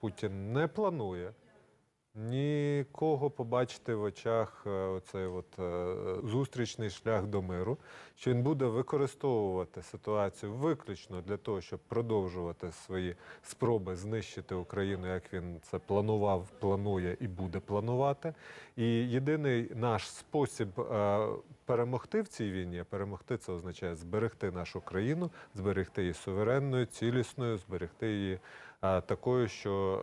Путін не планує нікого побачити в очах е, оцей от е, зустрічний шлях до миру, що він буде використовувати ситуацію виключно для того, щоб продовжувати свої спроби знищити Україну, як він це планував, планує і буде планувати. І єдиний наш спосіб е, перемогти в цій війні, перемогти це означає зберегти нашу країну, зберегти її суверенною, цілісною, зберегти її такою, що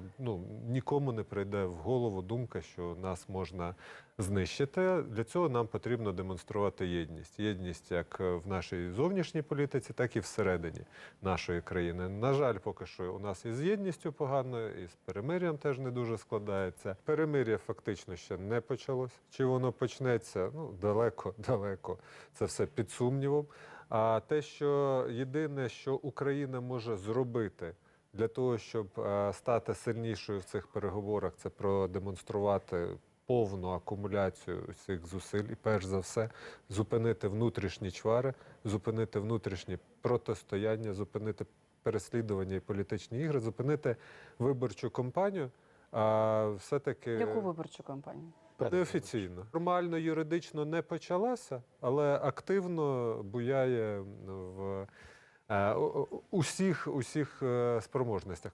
е, ну, нікому не прийде в голову думка, що нас можна знищити. Для цього нам потрібно демонструвати єдність. Єдність як в нашій зовнішній політиці, так і всередині нашої країни. На жаль, поки що у нас із єдністю погано, і з перемир'ям теж не дуже складається. Перемир'я фактично ще не почалось. Чи воно почнеться? Ну далеко, далеко. Це все під сумнівом. А те, що єдине, що Україна може зробити для того, щоб е, стати сильнішою в цих переговорах, це продемонструвати повну акумуляцію цих зусиль і перш за все зупинити внутрішні чвари, зупинити внутрішні протистояння, зупинити переслідування і політичні ігри, зупинити виборчу кампанію. А все-таки Яку виборчу кампанію? неофіційно. Формально юридично не почалася, але активно буяє в е, у- у- усіх, усіх е, спроможностях.